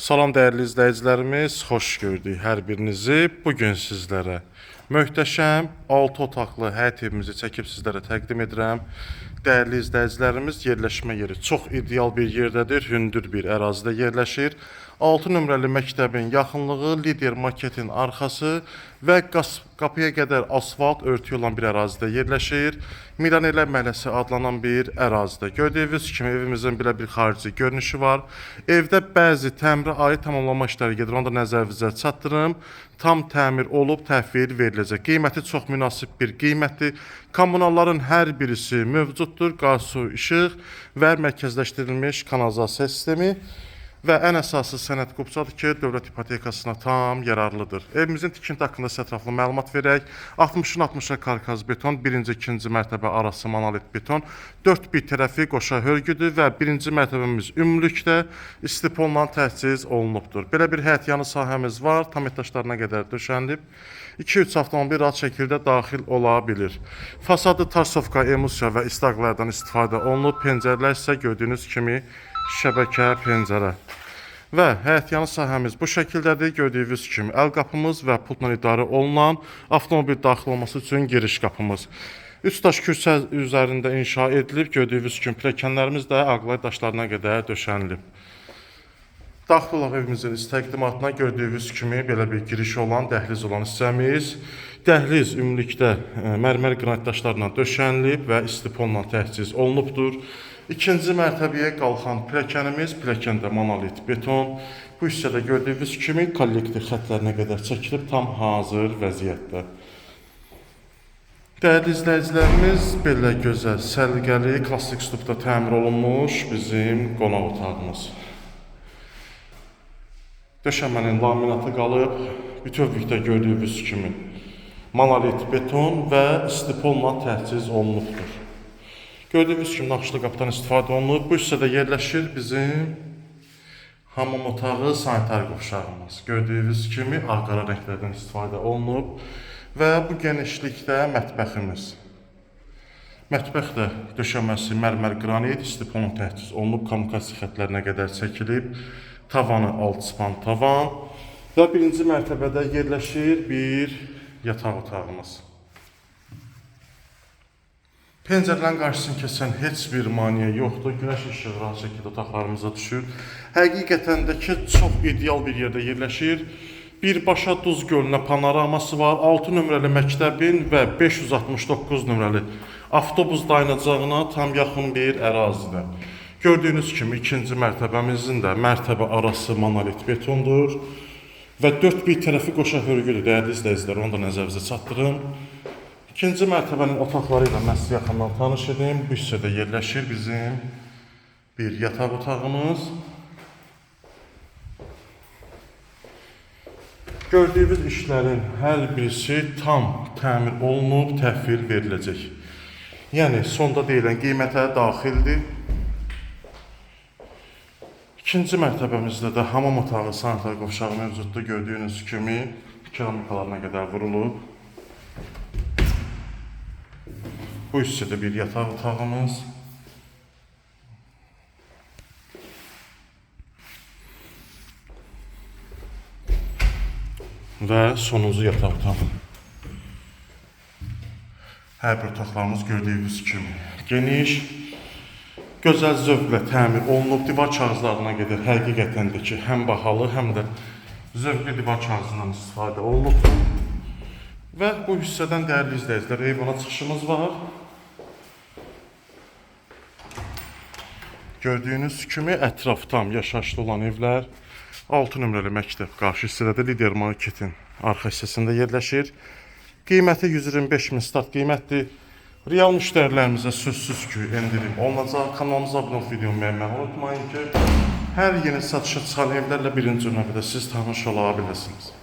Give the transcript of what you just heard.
Salam dəyərli izləyicilərimiz, xoş gördük hər birinizi. Bu gün sizlərə möhtəşəm 6 otaqlı həyət evimizi çəkib sizlərə təqdim edirəm. Dəyərli izləyicilərimiz, yerləşmə yeri çox ideal bir yerdədir, hündür bir ərazidə yerləşir. 6 nömrəli məktəbin yaxınlığı, lider marketin arxası və qapıya qədər asfalt örtüyü olan bir ərazidə yerləşir. Miranələr məhəlləsi adlanan bir ərazidə. Gördüyünüz kimi evimizin belə bir xarici görünüşü var. Evdə bəzi təmirə aid tamamlanma işləri gedir. Onu da nəzərinizə çatdırım. Tam təmir olub təhvil veriləcək. Qiyməti çox münasib bir qiymətdir. Kommunalların hər birisi mövcuddur. Qaz, su, işıq və mərkəzləşdirilmiş kanalizasiya sistemi. Və ən əsası sənəd qupçadır ki, dövlət ipotekasına tam yararlıdır. Evimizin tikinti haqqında sizə ətraflı məlumat verək. 60-ın 60-a karkaz beton, 1-ci, 2-ci mərtəbə arası monolit beton, 4 bir tərəfi qoşa hörgüdür və 1-ci mərtəbəmiz ümumlükdə istiponla təchiz olunubdur. Belə bir həyət yanı sahəmiz var, tam etaşlarına qədər döşənilib. 2-3 avtomobil rahat şəkildə daxil ola bilir. Fasadı tarsovka, emulsiya və istaqlardan istifadə olunub. Pəncərələr isə gördüyünüz kimi şəbəkə pəncərə. Və həyətyanı sahəmiz bu şəkildədir. Gördüyünüz kimi əl qapımız və pultla idarə olunan avtomobil daxil olması üçün giriş qapımız. Üç daş kürsə üzərində inşa edilib. Gördüyünüz kimi pilləkənlərimiz də ağlay daşlarına qədər döşənilib. Daxil olaq evimizin təqdimatına gördüyünüz kimi belə bir giriş olan, dəhliz olan hissəmiz. Dəhliz ümumilikdə e, mərmər qranit daşlarla döşənilib və istiponla təchiz olunubdur. İkinci mərtəbəyə qalxan pilləkənimiz, pilləkəndə monolit beton. Bu hissədə gördüyünüz kimi kollektiv xətlərinə qədər çəkilib tam hazır vəziyyətdə. Dəyərli izləyicilərimiz, belə gözəl, səliqəli, klassik üslubda təmir olunmuş bizim qonaq otağımız. Döşəmənin laminatı qalıb, bütövlükdə gördüyünüz kimi monolit beton və istiponla təchiz olunubdur. Gördüyünüz kimi naxışlı qapıdan istifadə olunub. Bu hissədə yerləşir bizim hamam otağı, sanitar qovşağımız. Gördüyünüz kimi ağ-qara rənglərdən istifadə olunub və bu genişlikdə mətbəximiz. Mətbəx də döşəməsi mərmər qranit, istiponla təchiz olunub, kommunikasiya xətlərinə qədər çəkilib. Tavanı alçıpan tavan və birinci mərtəbədə yerləşir bir yataq otağımız. Pəncərələrin qarşısını kəsən heç bir maneə yoxdur. Günəş işığı rahat şəkildə otaqlarımıza düşür. Həqiqətən də ki, çox ideal bir yerdə yerləşir. Birbaşa Duz gölünə panoraması var. 6 nömrəli məktəbin və 569 nömrəli avtobus dayanacağına tam yaxın bir ərazidə. Gördüyünüz kimi ikinci mərtəbəmizin də mərtəbə arası monolit betondur və 4 bir tərəfi qoşa hörgüdür. Dəyərli izləyicilər, onu da nəzərinizə çatdırım. İkinci mərtəbənin otaqları ilə mən sizə yaxından tanış edim. Bu hissədə yerləşir bizim bir yataq otağımız. Gördüyünüz işlərin hər birisi tam təmir olunub, təhvil veriləcək. Yəni sonda deyilən qiymətə daxildir. İkinci mərtəbəmizdə də hamam otağı, sanitar qovşağı mövcuddur. Gördüyünüz kimi keramikalarına qədər vurulub. Bu hissədə bir yataq otağımız. Və sonuncu yataq otağı. Hər bir otaqlarımız gördüyünüz kimi geniş, gözəl zövqlə təmir olunub. Divar kağızlarına qədər həqiqətən də ki, həm bahalı, həm də zövqlü divar kağızından istifadə olunub. Və bu hissədən dəyərli izləyicilər, eyvana çıxışımız var. Gördüyünüz kimi ətraf tam yaşayışlı olan evlər 6 nömrəli məktəb qarşı hissədə də Lider Marketin arxa hissəsində yerləşir. Qiyməti 125 min start qiymətdir. Real müştərilərimizə sözsüz ki, endirim olunacaq. Kanalımıza abunə olub videomu bəyənməyi unutmayın ki, hər yeni satışa çıxan evlərlə birinci növbədə siz tanış ola bilirsiniz.